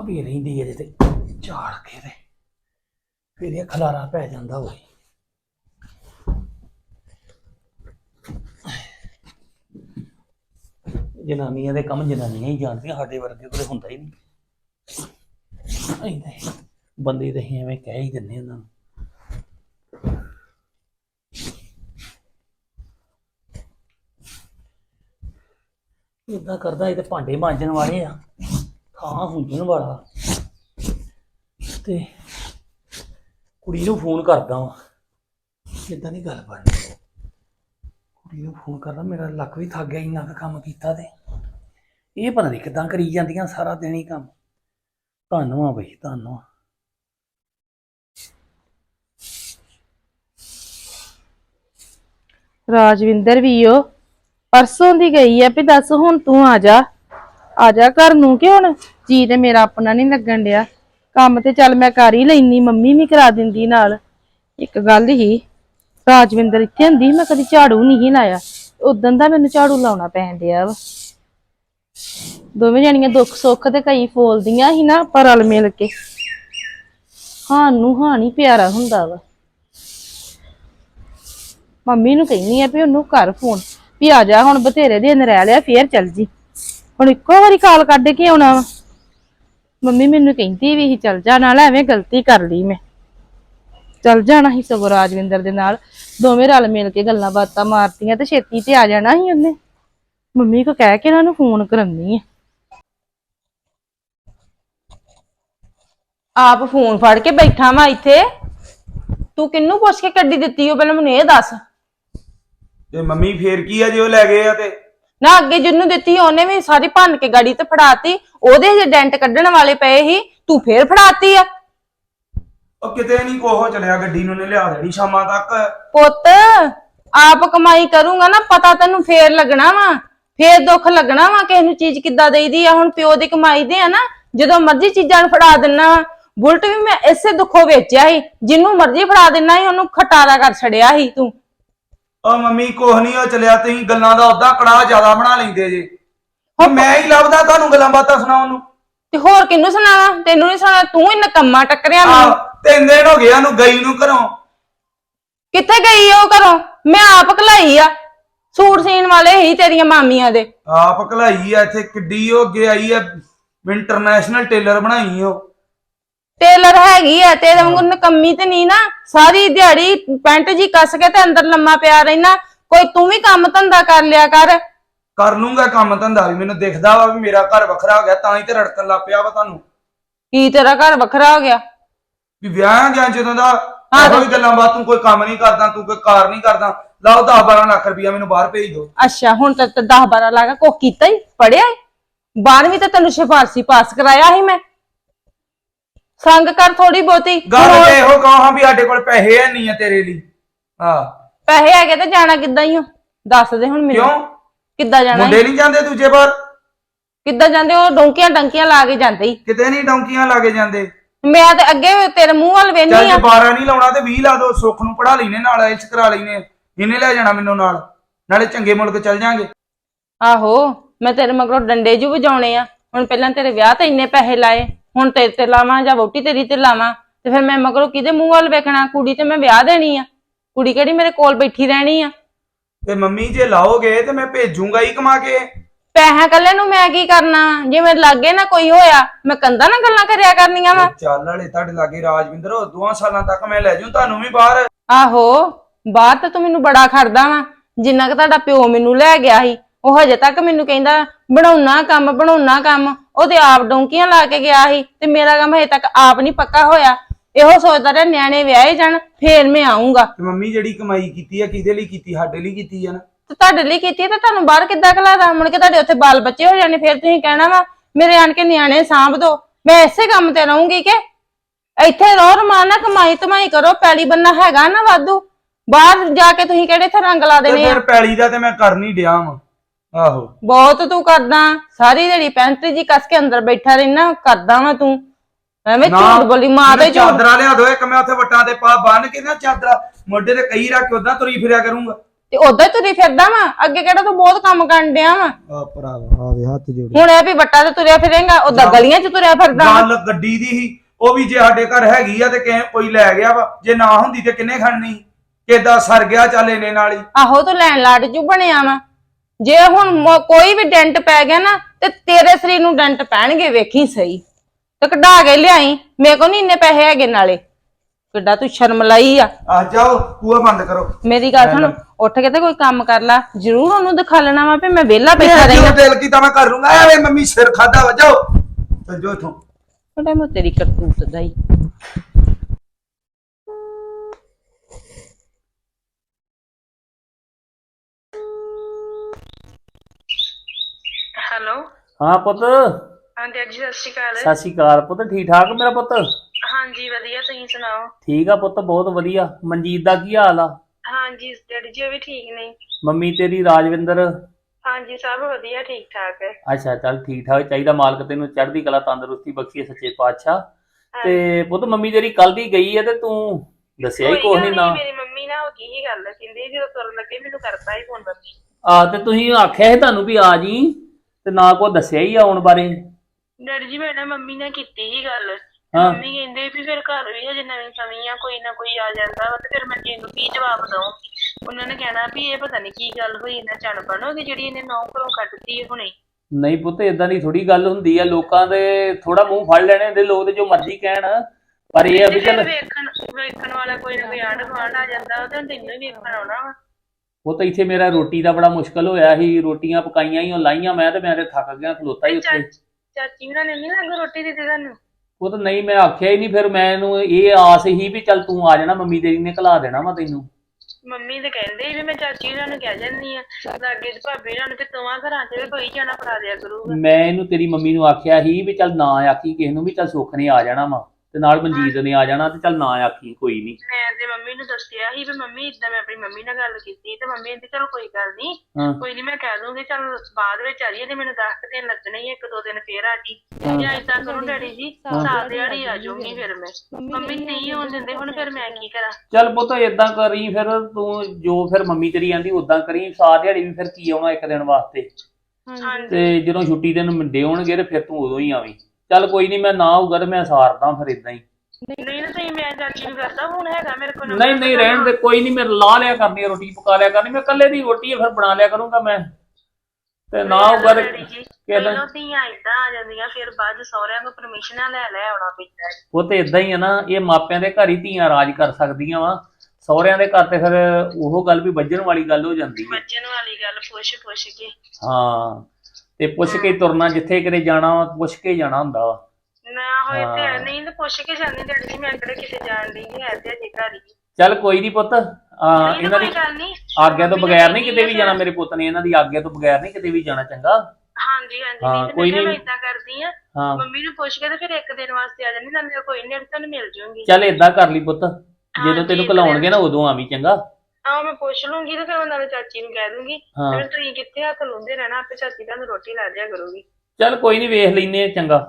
ਭਾਬੀ ਰਹਿੰਦੀ ਹੈ ਤੇ ਝਾੜ ਕੇ ਤੇ ਫਿਰ ਇਹ ਖਲਾਰਾ ਪੈ ਜਾਂਦਾ ਹੋਏ ਜਨਾਨੀਆਂ ਦੇ ਕੰਮ ਜਨਾਨੀਆਂ ਹੀ ਜਾਣਦੀਆਂ, ਸਾਡੇ ਵਰਗੇ ਕੋਲੇ ਹੁੰਦਾ ਹੀ ਨਹੀਂ। ਐਂਦੇ ਬੰਦੇ ਤੇ ਐਵੇਂ ਕਹਿ ਹੀ ਦਿੰਦੇ ਉਹਨਾਂ ਨੂੰ। ਇਦਾਂ ਕਰਦਾ, ਇਹ ਤੇ ਭਾਂਡੇ ਮਾਂਜਣ ਵਾਲੇ ਆ। ਥਾਂ ਹੁੰਜਣ ਵਾਲਾ ਤੇ ਕੁੜੀ ਨੂੰ ਫੋਨ ਕਰਦਾ ਵਾਂ। ਇਦਾਂ ਨਹੀਂ ਗੱਲ ਬਣਨੀ ਕੁੜੀ ਨੂੰ ਫੋਨ ਕਰਦਾ, ਮੇਰਾ ਲੱਕ ਵੀ ਥੱਕ ਗਿਆ ਇੰਨਾ ਕੁ ਕੰਮ ਕੀਤਾ ਤੇ। ਇਹ ਪਤਾ ਨਹੀਂ ਕਿਦਾਂ ਕਰੀ ਜਾਂਦੀਆਂ ਸਾਰਾ ਦਿਨ ਹੀ ਕੰਮ। ਧੰਨਵਾਦ ਬਈ ਧੰਨਵਾਦ ਰਾਜਵਿੰਦਰ ਵੀ ਉਹ, ਪਰਸੋਂ ਦੀ ਗਈ ਆ ਵੀ ਦੱਸ ਹੁਣ ਤੂੰ ਆ ਜਾ। ਆ ਜਾ ਘਰ ਨੂੰ ਕਿ ਹੁਣ? ਜੀ ਤੇ ਮੇਰਾ ਆਪਣਾ ਨਹੀਂ ਲੱਗਣ ਡਿਆ। ਕੰਮ ਤੇ ਚੱਲ ਮੈਂ ਕਰ ਹੀ ਲੈਨੀ, ਮੰਮੀ ਵੀ ਕਰਾ ਦਿੰਦੀ ਨਾਲ। ਇੱਕ ਗੱਲ ਹੀ, ਰਾਜਵਿੰਦਰ ਇੱਥੇ ਹੁੰਦੀ ਮੈਂ ਕਦੀ ਝਾੜੂ ਨਹੀਂ ਲਾਇਆ। ਉਦੋਂ ਦਾ ਮੈਨੂੰ ਝਾੜੂ ਲਾਉਣਾ ਪੈਣ ਡਿਆ ਵਾ। ਦੋਵੇਂ ਜਣੀਆਂ ਦੁੱਖ ਸੁੱਖ ਤੇ ਕਈ ਫੋਲਦੀਆਂ ਸੀ ਨਾ ਪਰ ਰਲ ਮਿਲ ਕੇ। ਹਾਂ ਨੂੰ ਹਾਂ ਨਹੀਂ ਪਿਆਰਾ ਹੁੰਦਾ ਵਾ। ਮੰਮੀ ਨੂੰ ਕਹਿੰਨੀ ਆ ਵੀ ਉਹਨੂੰ ਕਰ ਫੋਨ। ਵੀ ਆ ਜਾ, ਹੁਣ ਬਥੇਰੇ ਦਿਨ ਰਹਿ ਲਿਆ, ਫੇਰ ਚੱਲ ਜੀ। ਹੁਣ ਇੱਕੋ ਵਾਰੀ ਕਾਲ ਕੱਢ ਕੇ ਆਉਣਾ ਵਾ। ਮੰਮੀ ਮੈਨੂੰ ਕਹਿੰਦੀ ਵੀ ਸੀ ਚੱਲ ਜਾ ਨਾਲ ਐਵੇਂ ਗਲਤੀ ਕਰ ਲਈ ਮੈਂ। ਚੱਲ ਜਾਣਾ ਸੀ ਸਗੋਂ ਰਾਜਵਿੰਦਰ ਦੇ ਨਾਲ। ਦੋਵੇਂ ਰਲ ਮਿਲ ਕੇ ਗੱਲਾਂ ਬਾਤਾਂ ਮਾਰਤੀਆਂ ਤੇ ਛੇਤੀ ਤੇ ਆ ਜਾਣਾ ਸੀ ਉਹਨੇ। ਮੰਮੀ ਕੋ ਕਹਿ ਕੇ ਇਹਨਾਂ ਨੂੰ ਫੋਨ ਕਰਾਂਦੀ ਆ। ਆਪ ਫੋਨ ਫੜ ਕੇ ਬੈਠਾ ਵਾਂ ਇੱਥੇ। ਤੂੰ ਕਿੰਨੂੰ ਪੁੱਛ ਕੇ ਕੱਢੀ ਦਿੱਤੀ ਉਹ ਪਹਿਲਾਂ ਮੈਨੂੰ ਇਹ ਦੱਸ। ਤੇ ਮੰਮੀ ਫੇਰ ਕੀ ਆ ਜੇ ਉਹ ਲੈ ਗਏ ਆ ਤੇ? ਨਾ ਅੱਗੇ ਜਿੰਨੂੰ ਦਿੱਤੀ ਉਹਨੇ ਵੀ ਸਾਰੀ ਭੰਨ ਕੇ ਗਾੜੀ ਤੇ ਫੜਾਤੀ ਉਹਦੇ ਜੇ ਡੈਂਟ ਕੱਢਣ ਵਾਲੇ ਪਏ ਸੀ ਤੂੰ ਫੇਰ ਫੜਾਤੀ ਆ। ਉਹ ਕਿਤੇ ਨਹੀਂ ਕੋਹ ਚਲਿਆ ਗੱਡੀ ਨੂੰ ਨੇ ਲਿਆ ਦੇਣੀ ਸ਼ਾਮਾਂ ਤੱਕ। ਪੁੱਤ ਆਪ ਕਮਾਈ ਕਰੂੰਗਾ ਨਾ ਪਤਾ ਤੈਨੂੰ ਫੇਰ ਲੱਗਣਾ ਵਾ। ਫੇਰ ਦੁੱਖ ਲੱਗਣਾ ਵਾ ਕਿਸੇ ਨੂੰ ਚੀਜ਼ ਕਿੱਦਾਂ ਦੇਈਦੀ ਆ। ਹੁਣ ਪਿਓ ਦੀ ਕਮਾਈ ਦੇ ਆ ਨਾ ਜਦੋਂ ਮਰਜ਼ੀ ਚੀਜ਼ਾਂ ਨੂੰ ਫੜਾ ਦਿੰਨਾ ਬੁਲਟ ਵੀ ਮੈਂ ਇਸੇ ਦੁੱਖੋਂ ਵੇਚਿਆ ਸੀ ਜਿੰਨੂੰ ਮਰਜ਼ੀ ਫੜਾ ਦਿੰਨਾ ਸੀ ਉਹਨੂੰ ਖਟਾਰਾ ਕਰ ਛੜਿਆ ਸੀ ਤੂੰ। ਉਹ ਮੰਮੀ ਕੋਹ ਨਹੀਂ ਉਹ ਚਲਿਆ ਤੁਸੀਂ ਗੱਲਾਂ ਦਾ ਉਦਾਂ ਕੜਾਹ ਜ਼ਿਆਦਾ ਬਣਾ ਲੈਂਦੇ ਜੇ। ਹੁਣ ਮੈਂ ਹੀ ਲੱਭਦਾ ਤੁਹਾਨੂੰ ਗੱਲਾਂ ਬਾਤਾਂ ਸੁਣਾਉਣ ਨੂੰ। ਤੇ ਹੋਰ ਕਿਹਨੂੰ ਸੁਣਾਵਾਂ? ਤੈਨੂੰ ਨਹੀਂ ਸੁਣਾ ਤੂੰ ਹੀ ਨਕੰਮਾ ਟੱਕਰਿਆ ਮੈਨੂੰ। ਆਹ, ਤਿੰਨ ਦਿਨ ਹੋ ਗਿਆ ਨੂੰ ਗਈ ਨੂੰ ਘਰੋਂ। ਕਿੱਥੇ ਗਈ ਉਹ ਘਰੋਂ? ਮੈਂ ਆਪ ਘਲਾਈ ਆ। ਸੂਟ ਸੀਣ ਵਾਲੇ ਹੀ ਤੇਰੀਆਂ ਮਾਮੀਆਂ ਦੇ। ਆਪ ਘਲਾਈ ਆ ਇੱਥੇ ਕਿੱਡੀ ਉਹ ਅੱਗੇ ਆਈ ਆ ਇੰਟਰਨੈਸ਼ਨਲ ਟੇਲਰ ਬਣਾਈ ਉਹ। ਟੇਲਰ ਹੈਗੀ ਆ ਤੇਰੇ ਵਾਂਗੂ ਨਕੰਮੀ ਤੇ ਨਹੀਂ ਨਾ ਸਾਰੀ ਦਿਹਾੜੀ ਪੈਂਟ ਜੀ ਕੱਸ ਕੇ ਤੇ ਅੰਦਰ ਲੰਮਾ ਪਿਆ ਰਹਿਣਾ। ਕੋਈ ਤੂੰ ਵੀ ਕੰਮ ਧੰਦਾ ਕਰ ਲਿਆ ਕਰ। ਕਰ ਲੂੰਗਾ ਕੰਮ ਧੰਦਾ ਵੀ ਮੈਨੂੰ ਦਿਖਦਾ ਵਾ ਵੀ ਮੇਰਾ ਘਰ ਵੱਖਰਾ ਹੋ ਗਿਆ ਤਾਂ ਹੀ ਤੇ ਰੜਕਣ ਲੱਗ ਪਿਆ ਵਾ ਤੁਹਾਨੂੰ। ਕੀ ਤੇਰਾ ਘਰ ਵੱਖਰਾ ਹੋ ਗਿਆ? ਵੀ ਵਿਆਹ ਗਿਆ ਜਦੋਂ ਦਾ ਹਾਂ ਹੀ ਗੱਲਾਂ ਬਾਤ ਤੂੰ ਕੋਈ ਕੰਮ ਨਹੀਂ ਕਰਦਾ ਤੂੰ ਕੋਈ ਕਾਰ ਨਹੀਂ ਕਰਦਾ। ਲਾਓ 10 12 ਲੱਖ ਰੁਪਇਆ ਮੈਨੂੰ ਬਾਹਰ ਭੇਜ ਦਿਓ। ਅੱਛਾ ਹੁਣ ਤੇ 10 12 ਲੱਖ ਕੋ ਕੀਤਾ ਹੀ? ਪੜਿਆ ਈ? 12ਵੀਂ ਤੇ ਤੈਨੂੰ ਸਿਫਾਰਸ਼ੀ ਪਾਸ ਕਰਾਇਆ ਸੀ ਮੈਂ। ਸੰਗ ਕਰ ਥੋੜੀ ਬਹੁਤੀ। ਗੱਲ ਤੇ ਇਹੋ ਕਹਾਂ ਵੀ ਸਾਡੇ ਕੋਲ ਪੈਸੇ ਹੈ ਨਹੀਂ ਆ ਤੇਰੇ ਲਈ। ਹਾਂ। ਪੈਸੇ ਹੈਗੇ ਤੇ ਜਾਣਾ ਕਿੱਦਾਂ ਹੀ ਹੋ ਦੱਸ ਦੇ ਹੁਣ ਮੈਨੂੰ। ਕਿਉਂ? ਕਿੱਦਾਂ ਜਾਣਾ ਈ? ਮੁੰਡੇ ਨਹੀਂ ਜਾਂਦੇ ਦੂਜੇ ਬਾਰ ਕਿੱਦਾਂ ਜਾਂਦੇ? ਉਹ ਡੋਂਕੀਆਂ ਡੰਕੀਆਂ ਲਾ ਕੇ ਜਾਂਦੇ ਈ। ਕਿਤੇ ਨਹੀਂ ਡੌਂਕੀਆਂ ਲਾਗੇ ਜਾਂਦੇ? ਮੈਂ ਤੇ ਅੱਗੇ ਤੇਰੇ ਮੂੰਹ ਵੱਲ ਚੱਲ ਆ। 12 ਨਹੀਂ ਲਾਉਣਾ ਤੇ 20 ਲਾ ਦੋ ਸੁੱਖ ਨੂੰ ਪੜਾ ਲੈਨੇ ਨਾਲ ਐਲਸ ਕਰਾ ਲੈਨੇ ਇਹਨੇ ਲੈ ਜਾਣਾ ਮੈਨੂੰ ਨਾਲ। ਨਾਲੇ ਚੰਗੇ ਮੁਲਕ ਚੱਲ ਜਾਾਂਗੇ। ਆਹੋ ਮੈਂ ਤੇਰੇ ਮਗਰੋਂ ਡੰਡੇ ਜੂ ਵਜਾਉਣੇ ਆ। ਹੁਣ ਪਹਿਲਾਂ ਤੇਰੇ ਵਿਆਹ ਤੇ ਇੰਨੇ ਪੈਸੇ ਲਾਏ। ਹੁਣ ਤੇਰੇ ਤੇ ਲਾਵਾਂ ਜਾਂ ਵੋਟੀ ਤੇਰੀ ਤੇ ਲਾਵਾਂ ਤੇ ਫਿਰ ਮੈਂ ਮਗਰੋਂ ਕਿਹਦੇ ਮੂੰਹ ਵੱਲ ਵੇਖਣਾ? ਕੁੜੀ ਤੇ ਮੈਂ ਵਿਆਹ ਦੇਣੀ ਆ। ਕੁੜੀ ਕਿਹੜੀ ਮੇਰੇ ਕੋਲ ਬੈਠੀ ਰਹਿਣੀ ਆ? ਤੇ ਮੰਮੀ ਜੇ ਲਾਓਗੇ ਤੇ ਮੈਂ ਭੇਜੂਗਾ ਹੀ ਕਮਾ ਕੇ। ਪੈਸਾ ਕੱਲੇ ਨੂੰ ਮੈਂ ਕੀ ਕਰਨਾ? ਜੇ ਮੇਰੇ ਲਾਗੇ ਨਾ ਕੋਈ ਹੋਇਆ ਮੈਂ ਕੰਦਾ ਨਾ ਗੱਲਾਂ ਕਰਿਆ ਕਰਨੀਆਂ ਵਾ। ਚੱਲ ਵਾਲੇ ਤੁਹਾਡੇ ਲਾਗੇ ਰਾਜਵਿੰਦਰ ਉਹ ਦੋਆਂ ਸਾਲਾਂ ਤੱਕ ਮੈਂ ਲੈ ਜੂ ਤੁਹਾਨੂੰ ਵੀ ਬਾਹਰ। ਆਹੋ ਬਾਹਰ ਤਾਂ ਤੂੰ ਮੈਨੂੰ ਬੜਾ ਖੜਦਾ ਵਾ। ਜਿੰਨਾ ਕਿ ਤੁਹਾਡਾ ਪਿਓ ਮੈਨੂੰ ਲੈ ਗਿਆ ਸੀ ਉਹ ਹਜੇ ਤੱਕ ਮੈਨੂੰ ਕਹਿੰਦਾ ਬਣਾਉਣਾ ਕੰਮ ਬਣਾਉਣਾ ਕੰਮ। ਉਹ ਤੇ ਆਪ ਡੋਂਕੀਆਂ ਲਾ ਕੇ ਗਿਆ ਸੀ ਤੇ ਮੇਰਾ ਕੰਮ ਹਜੇ ਤੱਕ ਆਪ ਨਹੀਂ ਪੱਕਾ ਹੋਇਆ। ਇਹੋ ਸੋਚਦਾ ਰਿਹਾ ਨਿਆਣੇ ਵਿਆਹੇ ਜਾਣ ਫੇਰ ਮੈਂ ਆਉਂਗਾ ਤੇ ਮੰਮੀ ਜਿਹੜੀ ਕਮਾਈ ਕੀਤੀ ਆ ਕਿਹਦੇ ਲਈ ਕੀਤੀ ਸਾਡੇ ਲਈ ਕੀਤੀ ਆ ਨਾ? ਤੇ ਤੁਹਾਡੇ ਲਈ ਕੀਤੀ ਤੇ ਤੁਹਾਨੂੰ ਬਾਹਰ ਕਿੱਦਾਂ ਘਲਾਦਾ ਮੁੜ ਕੇ ਤੁਹਾਡੇ ਉੱਥੇ ਬਾਲ ਬੱਚੇ ਹੋ ਜਾਣੇ ਫਿਰ ਤੁਸੀਂ ਕਹਿਣਾ ਵਾ ਮੇਰੇ ਆਣ ਕੇ ਨਿਆਣੇ ਸਾਂਭ ਦੋ। ਮੈਂ ਇਸੇ ਕੰਮ ਤੇ ਰਹੂੰਗੀ ਕਿ? ਇੱਥੇ ਰਹੋ ਰਮਾਨ ਕਮਾਈ ਧਮਾਈ ਕਰੋ ਪੈਲੀ ਬੰਨਾ ਹੈਗਾ ਨਾ ਵਾਧੂ। ਬਾਹਰ ਜਾ ਕੇ ਤੁਸੀਂ ਕਿਹੜੇ ਇੱਥੇ ਰੰਗ ਲਾ ਤੇ ਦੇਣੇ ਆ? ਫਿਰ ਪੈਲੀ ਦਾ ਤੇ ਮੈਂ ਕਰ ਨਹੀਂ ਡਿਆ ਵਾਂ। ਆਹੋ। ਬਹੁਤ ਤੂੰ ਕਰਦਾ ਸਾਰੀ ਦਿਹਾੜੀ ਪੈਂਟ ਜੀ ਕੱਸ ਕੇ ਅੰਦਰ ਬੈਠਾ ਰਹਿਣਾ ਕਰਦਾ ਵਾ ਤੂੰ। ਐਵੇਂ ਝੂਠ ਬੋਲੀ ਮਾਂ ਦੇ ਮੈਨੂੰ ਝੂਠ। ਚਾਦਰਾਂ ਲਿਆ ਦੋ ਇੱਕ ਮੈਂ ਉੱਥੇ ਵੱਟਾਂ ਤੇ ਪਾ ਬੰਨ ਕੇ ਨਾ ਚਾਦਰਾ ਮੋਢੇ ਤੇ ਕਈ ਰੱਖ ਕੇ ਉਦਾਂ ਤੁਰੀ ਫਿਰਿਆ ਕਰੂੰਗਾ। ਤੇ ਉਦਾਂ ਹੀ ਤੁਰੀ ਫਿਰਦਾ ਵਾ ਅੱਗੇ ਕਿਹੜਾ ਤੂੰ ਬਹੁਤ ਕੰਮ ਕਰਨ ਡਿਆ ਵਾ। ਆ ਭਰਾਵਾ ਆਵੇ ਹੱਥ ਜੋੜੀ। ਹੁਣ ਇਹ ਵੀ ਵੱਟਾ ਤੇ ਤੁਰਿਆ ਫਿਰੇਗਾ ਉਦਾਂ ਗਲੀਆਂ 'ਚ ਤੁਰਿਆ ਫਿਰਦਾ ਵਾ। ਗੱਲ ਗੱਡੀ ਦੀ ਹੀ ਉਹ ਵੀ ਜੇ ਸਾਡੇ ਘਰ ਹੈਗੀ ਆ ਤੇ ਕਿਸੇ ਕੋਈ ਲੈ ਗਿਆ ਵਾ ਜੇ ਨਾ ਹੁੰਦੀ ਤੇ ਕਿੰਨੇ ਖੜਨੀ? ਕਿਦਾਂ ਸਰ ਗਿਆ ਚੱਲ ਇਹਨੇ ਨਾਲ ਹੀ। ਆਹੋ ਤੂੰ ਲੈਣ ਲਾਟ ਚੂ ਬਣਿਆ ਵਾ। ਜੇ ਹੁਣ ਮ- ਕੋਈ ਵੀ ਡੈਂਟ ਪੈ ਗਿਆ ਨਾ ਤੇ ਤੇਰੇ ਸਰੀਰ ਨੂੰ ਡੈਂਟ ਪੈਣਗੇ ਵੇਖੀ ਸਹੀ। ਤੇ ਕਢਾ ਕੇ ਲਿਆਈ ਮੇਰੇ ਕੋਲ ਨਹੀਂ ਇੰਨੇ ਪੈਸੇ ਹੈਗੇ ਨਾਲੇ। ਕਿੱਡਾ ਤੂੰ ਸ਼ਰਮ ਲਾਈ ਆ। ਆ ਜਾਓ ਬੂਹਾ ਬੰਦ ਕਰੋ। ਮੇਰੀ ਗੱਲ ਸੁਣ ਉੱਠ ਕੇ ਤੇ ਕੋਈ ਕੰਮ ਕਰ ਲੈ। ਜ਼ਰੂਰ ਉਹਨੂੰ ਦਿਖਾ ਲੈਣਾ ਵਾ ਵੀ ਮੈਂ ਵਿਹਲਾ ਬੈਠਾ ਰਹੀ ਜੋ ਦਿਲ ਕੀਤਾ ਮੈਂ ਕਰ ਲੂੰਗਾ ਐਵੇਂ ਮੰਮੀ ਸਿਰ ਖਾਦਾ ਵਾ ਜਾਓ। ਚੱਲ ਜਾਓ ਇਥੋਂ। ਉਹਦਾ ਮੈਂ ਤੇਰੀ ਕਰਤੂਤ ਦਾ ਹੀ। ਹੈਲੋ। ਹਾਂ ਪੁੱਤ। ਹਾਂਜੀ ਅੱਜ ਸਤਿ ਸ਼੍ਰੀ ਅਕਾਲ। ਸਤਿ ਸ਼੍ਰੀ ਅਕਾਲ। ਪੁੱਤ ਠੀਕ ਠਾਕ ਮੇਰਾ ਪੁੱਤ? ਹਾਂਜੀ ਵਧੀਆ ਤੁਸੀਂ ਸੁਣਾਓ? ਠੀਕ ਆ ਪੁੱਤ ਬਹੁਤ ਵਧੀਆ। ਮਨਜੀਤ ਦਾ ਕੀ ਹਾਲ ਆ? ਹਾਂਜੀ ਡੈਡੀ ਜੀ ਉਹ ਵੀ ਠੀਕ ਨੇ। ਮੰਮੀ ਤੇਰੀ ਰਾਜਵਿੰਦਰ? ਹਾਂਜੀ ਸਭ ਵਧੀਆ ਠੀਕ ਠਾਕ ਹੈ ਅੱਛਾ ਚੱਲ ਠੀਕ ਠਾਕ ਚਾਹੀਦਾ ਮਾਲਕ ਤੈਨੂੰ ਚੜ੍ਹਦੀ ਕਲਾ ਤੰਦਰੁਸਤੀ ਬਖਸ਼ੀਏ ਸੱਚੇ ਪਾਤਸ਼ਾਹ। ਤੇ ਪੁੱਤ ਮੰਮੀ ਤੇਰੀ ਕੱਲ ਦੀ ਗਈ ਹੈ ਤੇ ਤੂੰ ਦੱਸਿਆ ਹੀ ਕੋਈ ਕੁਛ ਗੱਲ ਨਹੀਂ ਨਾ ਮੇਰੀ ਮੰਮੀ ਨਾਲ ਹੋ ਗਈ ਹੀ ਗੱਲ ਕਹਿੰਦੇ ਜਦੋਂ ਤੁਰਨ ਲੱਗੇ ਮੈਨੂੰ ਕਰਤਾ ਹੀ ਫੋਨ ਮੰਮੀ। ਆ ਤੇ ਤੁਸੀਂ ਆਖਿਆ ਸੀ ਤੁਹਾਨੂੰ ਵੀ ਆ ਜੀ? ਤੇ ਨਾ ਕੋ ਦੱਸਿਆ ਹੀ ਆਉਣ ਬਾਰੇ? ਡੈਡੀ ਜੀ ਮੈਂ ਨਾ ਮੰਮੀ ਨਾਲ ਕੀਤੀ ਹੀ ਗੱਲ। ਹਾਂ। ਮੰਮੀ ਕਹਿੰਦੇ ਵੀ ਫਿਰ ਘਰ ਵੀ ਹਜੇ ਨਵੀਂ ਸਵੀਂ ਆ ਕੋਈ ਨਾ ਕੋਈ ਆ ਜਾਂਦਾ ਵਾ ਤੇ ਫਿਰ ਮੈਂ ਕਿਹਨੂੰ ਕੀ ਜਵਾਬ ਦਵਾਂਗੀ ਉਹਨਾਂ ਨੇ ਕਹਿਣਾ ਵੀ ਇਹ ਪਤਾ ਨਹੀਂ ਕੀ ਗੱਲ ਹੋਈ ਇਹਨਾਂ ਚਣ ਬਣੋਗੇ ਜਿਹੜੀ ਇਹਨੇ ਨੌ ਘਰੋਂ ਕੱਢਤੀ ਹੈ ਹੁਣੇ। ਨਹੀਂ ਪੁੱਤ ਇਦਾਂ ਦੀ ਥੋੜੀ ਗੱਲ ਹੁੰਦੀ ਆ ਲੋਕਾਂ ਦੇ ਥੋੜਾ ਮੂੰਹ ਫੜ ਲੈਣੇ ਹੁੰਦੇ ਲੋਕ ਤੇ ਜੋ ਮਰਜ਼ੀ ਕਹਿਣ। ਪਰ ਇਹ ਆ ਵੀ ਤੇ ਫਿਰ ਚੱਲ ਵੇਖਣ ਵੇਖਣ ਵਾਲਾ ਕੋਈ ਨਾ ਕੋਈ ਆਂਢ ਗੁਆਂਢ ਆ ਜਾਂਦਾ ਉਹ ਤੇ ਤੈਨੂੰ ਹੀ ਵੇਖਣ ਆਉਣਾ ਵਾ। ਉਹ ਤਾਂ ਇੱਥੇ ਮੇਰਾ ਰੋਟੀ ਦਾ ਬੜਾ ਮੁਸ਼ਕਲ ਹੋਇਆ ਸੀ ਰੋਟੀਆਂ ਪਕਾਈਆਂ ਹੀ ਉਹ ਲਾਈਆਂ ਮੈਂ ਤੇ ਮੈਂ ਤੇ ਥੱਕ ਗਿਆ ਖਲੋਤਾ ਹੀ ਉੱਥੇ। ਚਾਚੀ ਚਾਚੀ ਉਹਨਾਂ ਨੇ ਨਹੀਂ ਲੱਗ ਰੋਟੀ ਦਿੱਤੀ ਤੁਹਾਨੂੰ? ਉਹ ਤਾਂ ਨਹੀਂ ਮੈਂ ਆਖਿਆ ਹੀ ਨਹੀਂ ਫਿਰ ਮੈਨੂੰ ਇਹ ਆਸ ਹੀ ਵੀ ਚੱਲ ਤੂੰ ਆ ਜਾਣਾ ਮੰਮੀ ਤੇਰੀ ਨੇ ਘਲਾ ਦੇਣਾ ਵਾ ਤੈਨੂੰ। ਮੰਮੀ ਤੇ ਕਹਿੰਦੇ ਸੀ ਵੀ ਮੈਂ ਚਾਚੀ ਉਹਨਾਂ ਨੂੰ ਕਹਿ ਜਾਂਦੀ ਆ ਲਾਗੇ ਤੇ ਭਾਬੀ ਉਹਨਾਂ ਨੂੰ ਕਿ ਦੋਵਾਂ ਘਰਾਂ 'ਚ ਵੀ ਕੋਈ ਜਾਣਾ ਫੜਾ ਦਿਆ ਕਰੂਗਾ। ਮੈਂ ਇਹਨੂੰ ਤੇਰੀ ਮੰਮੀ ਨੂੰ ਆਖਿਆ ਸੀ ਵੀ ਚੱਲ ਨਾ ਆਖੀ ਕਿਸੇ ਨੂੰ ਵੀ ਚੱਲ ਸੁੱਖ ਨੇ ਆ ਜਾਣਾ ਵਾ। ਤੇ ਨਾਲ ਮਨਜੀਤ ਨੇ ਆ ਜਾਣਾ ਤੇ ਚੱਲ ਨਾ ਆਖੀ ਕੋਈ ਨਹੀਂ ਮੈਂ ਤੇ ਮੰਮੀ ਨੂੰ ਦੱਸਿਆ ਸੀ ਵੀ ਮੰਮੀ ਇਦਾਂ ਮੈਂ ਆਪਣੀ ਮੰਮੀ ਨਾਲ ਗੱਲ ਕੀਤੀ ਤੇ ਮੰਮੀ ਕਹਿੰਦੀ ਚਲ ਕੋਈ ਗੱਲ ਨਹੀਂ ਹਾਂ। ਕੋਈ ਨਹੀਂ ਮੈਂ ਕਹਿ ਦੂੰਗੀ ਚਲ ਬਾਅਦ ਵਿੱਚ ਆ ਜੀ ਤੇ ਮੈਨੂੰ 10 ਦਿਨ ਲੱਗਣੇ ਹੀ ਇੱਕ ਦੋ ਦਿਨ ਫੇਰ ਆ ਜੀ। ਜਾਂ ਇਦਾਂ ਕਰੋ ਡੈਡੀ ਜੀ ਸਾਲ ਦਿਹਾੜੀ ਆ ਜਾਊਂਗੀ ਫਿਰ ਮੈਂ। ਮੰਮੀ ਨਹੀਂ ਆਉਣ ਦਿੰਦੇ ਹੁਣ ਫਿਰ ਮੈਂ ਕੀ ਕਰਾਂ? ਚੱਲ ਪੁੱਤ ਏਦਾਂ ਕਰੀ ਫਿਰ ਤੂੰ ਜੋ ਫਿਰ ਮੰਮੀ ਤੇਰੀ ਆਂਦੀ ਉਦਾਂ ਕਰੀ ਸਾ ਦਿਹਾੜੀ ਵੀ ਫਿਰ ਕੀ ਆਉਣਾ ਇੱਕ ਦਿਨ ਵਾਸਤੇ। ਹਾਂਜੀ। ਤੇ ਜਦੋਂ ਛੁੱਟੀ ਦਿਨ ਮੰਡੇ ਹੋਣਗੇ ਤੇ ਫਿਰ ਤੂੰ ਉਦੋਂ ਹੀ ਆਵੀਂ। ਚੱਲ ਕੋਈ ਨਹੀਂ ਮੈਂ ਨਾ ਆਊਗਾ ਤੇ ਮੈਂ ਸਾਰਦਾ ਫਿਰ ਇਦਾਂ ਹੀ। ਨਹੀਂ ਨਾ ਤੁਸੀਂ ਮੈਂ ਚਾਚੀ ਨੂੰ ਕਰਦਾ ਹੁਣ ਹੈਗਾ ਮੇਰੇ ਕੋਲ ਨਹੀਂ ਨਹੀਂ ਰਹਿਣ ਦੇ ਕੋਈ ਨਹੀਂ ਮੈਂ ਲਾ ਲਿਆ ਕਰਨੀ ਆ ਰੋਟੀ ਪਕਾ ਲਿਆ ਕਰਨੀ ਮੈਂ ਇਕੱਲੇ ਦੀ ਰੋਟੀ ਆ ਫਿਰ ਬਣਾ ਲਿਆ ਕਰੂੰਗਾ ਮੈਂ। ਤੇ ਨਾ ਆਊਗਾ ਤੇ ਪਹਿਲਾਂ ਧੀਆਂ ਏਦਾਂ ਆ ਜਾਂਦੀਆਂ ਫਿਰ ਬਾਅਦ 'ਚ ਸਹੁਰਿਆਂ ਕੋਲ ਪਰਮਿਸ਼ਨਾਂ ਲੈ ਲੈ ਆਉਣਾ ਪੈਂਦਾ ਹੈ। ਉਹ ਤੇ ਇਦਾਂ ਹੀ ਆ ਨਾ ਇਹ ਮਾਪਿਆਂ ਦੇ ਘਰ ਹੀ ਧੀਆਂ ਰਾਜ ਕਰ ਸਕਦੀਆਂ ਵਾ। ਸਹੁਰਿਆਂ ਦੇ ਘਰ ਤੇ ਫਿਰ ਉਹ ਗੱਲ ਵੀ ਵੱਜਣ ਵਾਲੀ ਗੱਲ ਹੋ ਜਾਂਦੀ ਹੈ। ਬੱਜਣ ਵਾਲੀ ਗੱਲ ਪੁੱਛ ਪੁੱਛ ਕੇ। ਹਾਂ। ਤੇ ਪੁੱਛ ਕੇ ਹੀ ਤੁਰਨਾ ਜਿੱਥੇ ਕਿਤੇ ਜਾਣਾ ਵਾ, ਪੁੱਛ ਕੇ ਹੀ ਜਾਣਾ ਹੁੰਦਾ ਵਾ। ਨਾ ਹੋਏ ਤੇ ਹਾਂ। ਨਹੀਂ ਤੇ ਪੁੱਛ ਕੇ ਜਾਂਦੀ ਡੈਡੀ ਜੀ ਮੈਂ ਕਿਹੜੇ ਕਿਤੇ ਜਾਣ ਦੀ ਹੈ ਤੇ ਅਜੇ ਘਰ ਹੀ। ਚੱਲ ਕੋਈ ਨਹੀਂ ਪੁੱਤ ਆ ਨਹੀਂ ਇਹਨਾਂ ਦੀ ਕੋਈ ਗੱਲ ਨਹੀਂ ਆਗਿਆ ਤੋਂ ਬਗੈਰ ਨਹੀਂ ਕਿਤੇ ਵੀ ਜਾਣਾ ਮੇਰੇ ਪੁੱਤ ਨੇ ਇਹਨਾਂ ਦੀ ਆਗਿਆ ਤੋਂ ਬਗੈਰ ਨਹੀਂ ਕਿਤੇ ਵੀ ਜਾਣਾ ਚੰਗਾ? ਹਾਂਜੀ ਹਾਂਜੀ ਹਾਂ, ਨਹੀਂ ਤੇ ਕੋਈ ਮੈਂ ਕਿਹਾ ਮੈਂ ਨਹੀਂ। ਇਦਾਂ ਕਰਦੀ ਆ ਹਾਂ। ਮੰਮੀ ਨੂੰ ਪੁੱਛ ਕੇ ਤੇ ਫਿਰ ਇੱਕ ਦਿਨ ਵਾਸਤੇ ਆ ਜਾਂਦੀ ਨਾਲੇ ਕੋਈ ਨਹੀਂ ਤੁਹਾਨੂੰ ਮਿਲ ਜੂਗੀ। ਚੱਲ ਏਦਾਂ ਕਰ ਲਈ ਪੁੱਤ ਜਦੋਂ ਤੈਨੂੰ ਠੀਕ ਘਲਾਉਣਗੇ ਨਾ ਉਦੋਂ ਆਵੀਂ ਚੰਗਾ? ਆਹ ਮੈਂ ਪੁੱਛ ਲੂੰਗੀ ਤੇ ਫਿਰ ਉਹਨਾਂ ਦੇ ਚਾਚੀ ਨੂੰ ਕਹਿ ਦੂੰਗੀ। ਹਾਂ। ਫਿਰ ਤੁਸੀਂ ਕਿੱਥੇ ਹੱਥ ਲਾਉਂਦੇ ਰਹਿਣਾ ਆਪੇ ਚਾਚੀ ਤੁਹਾਨੂੰ ਰੋਟੀ ਲਾ ਦਿਆ ਕਰੂਗੀ। ਚੱਲ ਕੋਈ ਨਹੀਂ ਵੇਖ ਲੈਨੇ ਆ ਚੰਗਾ।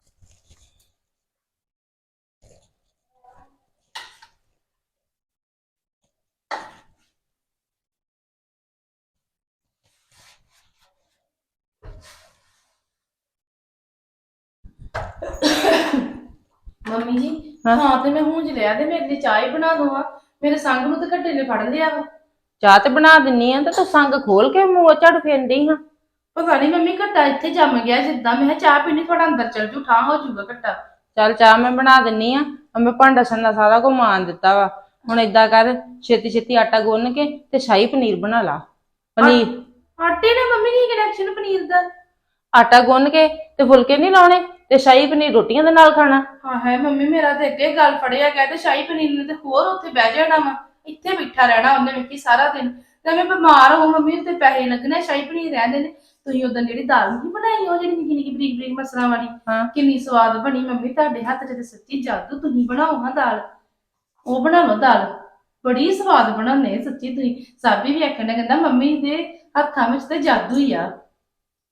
ਮੰਮੀ ਜੀ ਹਾਂ। ਤੇ ਮੈਂ ਹੁੰਜ ਲਿਆ ਤੇ ਮੇਰੇ ਲਈ ਚਾਹ ਹੀ ਬਣਾ ਦਵਾ ਮੇਰੇ ਸੰਗ ਨੂੰ ਤੇ ਘੱਟੇ ਨੇ ਫੜ ਲਿਆ ਵਾ। ਚਾਹ ਤੇ ਬਣਾ ਦਿੰਨੀ ਆ ਤੇ ਤੂੰ ਸੰਗ ਖੋਲ ਕੇ ਮੂੰਹ ਝੜ ਫੇਂਦੀ ਹਾਂ ਪਤਾ ਨਹੀਂ ਮੰਮੀ ਘੱਟਾ ਇੱਥੇ ਜੰਮ ਗਿਆ ਜਿੱਦਾਂ। ਮੈਂ ਕਿਹਾ ਚਾਹ ਪੀਣੀ ਥੋੜਾ ਅੰਦਰ ਚਲ ਜੂ ਠਾਂ ਹੋ ਜੂਗਾ ਘੱਟਾ। ਚੱਲ ਚਾਹ ਮੈਂ ਬਣਾ ਦਿੰਨੀ ਆ। ਮੈਂ ਭਾਂਡਾ ਸੰਨਾ ਸਾਰਾ ਕੁ ਮਾਨ ਦਿੱਤਾ ਵਾ। ਹੁਣ ਏਦਾਂ ਕਰ ਛੇਤੀ ਛੇਤੀ ਆਟਾ ਗੁੰਨ ਕੇ ਤੇ ਸ਼ਾਹੀ ਪਨੀਰ ਬਣਾ ਲਾ। ਪਨੀਰ। ਆਟੇ ਨਾਲ ਮੰਮੀ ਕੀ ਕਨੈਕਸ਼ਨ ਪਨੀਰ ਦਾ? ਆਟਾ ਗੁੰਨ ਕੇ ਤੇ ਫੁਲਕੇ ਨਹੀਂ ਲਾਉਣੇ ਤੇ ਸ਼ਾਹੀ ਪਨੀਰ ਰੋਟੀਆਂ ਦੇ ਨਾਲ ਖਾਣਾ। ਹਾਂ ਹੈ ਮੰਮੀ ਮੇਰਾ ਤੇ ਅੱਗੇ ਗੱਲ ਫੜਿਆ ਗਿਆ ਤੇ ਸ਼ਾਹੀ ਪਨੀਰ ਨੇ ਤੇ ਹੋਰ ਉੱਥੇ ਬਹਿ ਜਾਣਾ ਵਾ। ਇੱਥੇ ਬੈਠਾ ਰਹਿਣਾ ਉਹਨੇ ਵੇਖੀ ਸਾਰਾ ਦਿਨ। ਤੇ ਮੈਂ ਬਿਮਾਰ ਹਾਂ ਮੰਮੀ ਨੂੰ ਤੇ ਪੈਸੇ ਲੱਗਣੇ ਸ਼ਾਹੀ ਪਨੀਰ ਰਹਿੰਦੇ ਨੇ। ਤੁਸੀਂ ਉਦੋਂ ਜਿਹੜੀ ਦਾਲ ਨਹੀਂ ਬਣਾਈ ਉਹ ਜਿਹੜੀ ਨਿੱਕੀ ਨਿੱਕੀ ਬਰੀਕ ਬਰੀਕ ਮਸਰਾਂ ਵਾਲੀ ਹਾਂ। ਕਿੰਨੀ ਸਵਾਦ ਬਣੀ। ਮੰਮੀ ਤੁਹਾਡੇ ਹੱਥ 'ਚ ਤੇ ਸੱਚੀ ਜਾਦੂ ਤੁਸੀਂ ਬਣਾਓ ਹਾਂ ਦਾਲ। ਉਹ ਬਣਾ ਲਓ ਦਾਲ। ਬੜੀ ਸਵਾਦ ਬਣਾਉਂਦੇ ਸੱਚੀ ਤੁਸੀਂ। ਸਾਬੀ ਵੀ ਆਖਣ ਡਿਆ ਕਹਿੰਦਾ ਮੰਮੀ ਦੇ ਹੱਥਾਂ ਵਿੱਚ ਤੇ ਜਾਦੂ ਹੀ ਆ।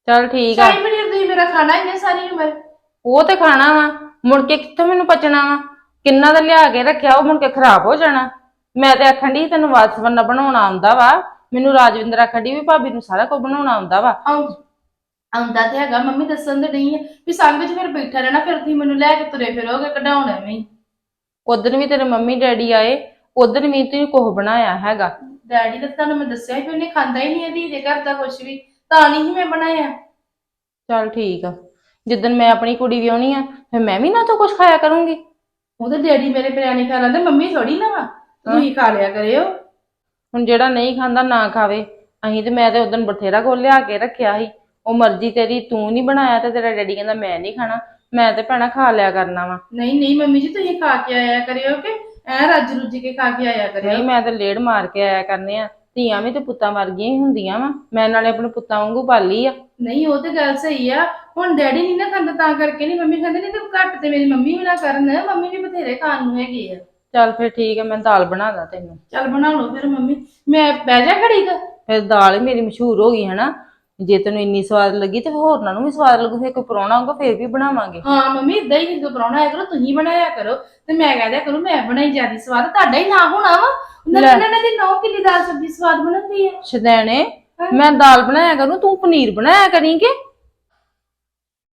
ਚੱਲ ਠੀਕ ਆ। ਸ਼ਾਹੀ ਪਨੀਰ ਤੁਸੀਂ ਮੇਰਾ ਖਾਣਾ ਹੀ ਹੈ ਸਾਰੀ ਉਮਰ। ਉਹ ਤੇ ਖਾਣਾ ਵਾ। ਮੁੜ ਕੇ ਕਿੱਥੋਂ ਮੈਨੂੰ ਪਚਣਾ ਵਾ? ਕਿੰਨਾ ਦਾ ਲਿਆ ਕੇ ਰੱਖਿਆ ਉਹ ਮੁੜ ਕੇ ਖਰਾਬ ਹੋ ਜਾਣਾ। ਮੈਂ ਤੇ ਆਖਣ ਦੀ ਤੈਨੂੰ ਵਾਸਵੰਨਾ ਬਣਾਉਣਾ ਆਉਂਦਾ ਵਾ। ਮੈਨੂੰ ਰਾਜਵਿੰਦਰ ਆਖੜੀ ਵੀ ਭਾਬੀ ਨੂੰ ਸਾਰਾ ਕੁਝ ਬਣਾਉਣਾ ਆਉਂਦਾ ਵਾ। ਆਉਂ- ਆਉਂਦਾ ਤੇ ਹੈਗਾ ਮੰਮੀ ਦੱਸਣ ਤੇ ਨਹੀਂ ਹੈ ਵੀ ਸੰਗ 'ਚ ਫਿਰ ਬੈਠਾ ਰਹਿਣਾ ਫਿਰ ਤੁਸੀਂ ਮੈਨੂੰ ਲੈ ਕੇ ਤੁਰੇ ਫਿਰੋਗੇ ਕਢਾਉਣ ਐਵੇਂ ਹੀ ਉਦੋਂ ਵੀ ਤੇਰੇ ਮੰਮੀ ਡੈਡੀ ਆਏ ਉਦੋਂ ਵੀ ਤੂੰ ਕੁਝ ਬਣਾਇਆ ਹੈਗਾ। ਡੈਡੀ ਦਾ ਤੁਹਾਨੂੰ ਮੈਂ ਦੱਸਿਆ ਸੀ ਵੀ ਉਹਨੇ ਖਾਂਦਾ ਹੀ ਨਹੀਂ ਇਹਦੀ ਦੇ ਘਰ ਦਾ ਕੁਝ ਵੀ। ਤਾਂ ਨਹੀਂ ਸੀ ਮੈਂ ਬਣਾਇਆ। ਚੱਲ ਠੀਕ ਆ। ਜਿੱਦਣ ਮੈਂ ਆਪਣੀ ਕੁੜੀ ਵਿਆਹਣੀ ਆ ਫਿਰ ਮੈਂ ਵੀ ਨਾ ਤੋਂ ਕੁਝ ਖਾਇਆ ਕਰੂੰਗੀ। ਉਹਦੇ ਡੈਡੀ ਮੇਰੇ ਬਿਰਿਆਨੀ ਖਾ ਲੈਂਦੇ ਮੰਮੀ ਥੋੜੀ ਨਾ ਵਾ। ਤੁਸੀਂ ਖਾ ਲਿਆ ਕਰਿਓ। ਹੁਣ ਜਿਹੜਾ ਨਹੀਂ ਖਾਂਦਾ ਨਾ ਖਾਵੇ। ਅਸੀਂ ਤੇ ਮੈਂ ਤੇ ਉਦੋਂ ਬਥੇਰਾ ਕੋਲ ਲਿਆ ਕੇ ਰੱਖਿਆ ਸੀ। ਉਹ ਮਰਜ਼ੀ ਤੇਰੀ ਤੂੰ ਨਹੀਂ ਬਣਾਇਆ ਤੇ ਤੇਰਾ ਡੈਡੀ ਕਹਿੰਦਾ ਮੈਂ ਨਹੀਂ ਖਾਣਾ। ਮੈਂ ਤੇ ਭੈਣਾ ਖਾ ਲਿਆ ਕਰਨਾ ਵਾ। ਨਹੀਂ ਨਹੀਂ ਮੰਮੀ ਜੀ ਤੁਸੀਂ ਖਾ ਕੇ ਆਇਆ ਕਰਿਓ ਕਿ ਐ ਰੱਜ ਰੁੱਜ ਕੇ ਖਾ ਕੇ ਆਇਆ ਨਹੀਂ ਕਰਿਓ ਮੈਂ ਤੇ ਲੇੜ ਮਾਰ ਕੇ ਆਇਆ ਕਰਨੇ ਆ। ਧੀਆਂ ਵੀ ਤੇ ਪੁੱਤਾਂ ਵਰਗੀਆਂ ਹੀ ਹੁੰਦੀਆਂ ਵਾ। ਮੈਂ ਨਾਲੇ ਆਪਣੇ ਪੁੱਤਾਂ ਵਾਂਗੂ ਪਾਲੀ ਆ। ਨਹੀਂ ਉਹ ਤੇ ਗੱਲ ਸਹੀ ਆ। ਹੁਣ ਡੈਡੀ ਨਹੀਂ ਨਾ ਖਾਂਦਾ ਤਾਂ ਕਰਕੇ ਨਹੀਂ ਮੰਮੀ ਖਾਂਦੇ ਨਹੀਂ ਤੇ ਘੱਟ ਤੇ ਮੇਰੀ ਮੰਮੀ ਵੀ ਨਾ ਕਰਨ। ਮੰਮੀ ਵੀ ਬਥੇਰੇ ਖਾਣ ਨੂੰ ਹੈਗੇ ਆ। ਚੱਲ ਫਿਰ ਠੀਕ ਆ ਮੈਂ ਦਾਲ ਬਣਾ ਦਾਂ ਤੈਨੂੰ। ਚੱਲ ਬਣਾ ਲਓ ਫਿਰ ਮੰਮੀ। ਮੈਂ ਬਹਿ ਜਾ ਘੜੀ ਕੁ। ਫਿਰ ਦਾਲ ਹੀ ਮੇਰੀ ਮਸ਼ਹੂਰ ਹੋ ਗਈ ਹਨਾ? ਜੇ ਤੈਨੂੰ ਇੰਨੀ ਸਵਾਦ ਲੱਗੀ ਤੇ ਫਿਰ ਹੋਰਨਾਂ ਨੂੰ ਵੀ ਸਵਾਦ ਲੱਗੂ ਫਿਰ ਕੋਈ ਪਰੌਣਾ ਹੋਊਗਾ ਫਿਰ ਵੀ ਬਣਾਵਾਂਗੇ। ਹਾਂ ਮੰਮੀ ਇਦਾਂ ਹੀ ਜਦੋਂ ਪਰਾਉਣਾ ਆਇਆ ਕਰੋ ਤੁਸੀਂ ਬਣਾਇਆ ਕਰੋ। ਤੇ ਮੈਂ ਕਹਦਿਆ ਕਰੂੰ ਮੈਂ ਬਣਾਈ ਜਿਆਦੀ ਸਵਾਦ। ਤੁਹਾਡਾ ਹੀ ਨਾ ਹੋਣਾ ਵਾ। ਉਹਨਾਂ ਲੈ। ਨੇ ਇਹਨਾਂ ਦੀ ਨੌ ਕਿੰਨੀ ਦਾਲ ਸਬਜ਼ੀ ਸਵਾਦ ਬਣਾਉਂਦੀ ਹੈ। ਸ਼ਦੈਣੇ ਮੈਂ ਦਾਲ ਬਣਾਇਆ ਕਰੂੰ ਤੂੰ ਪਨੀਰ ਬਣਾਇਆ ਕਰੀਂਗੇ?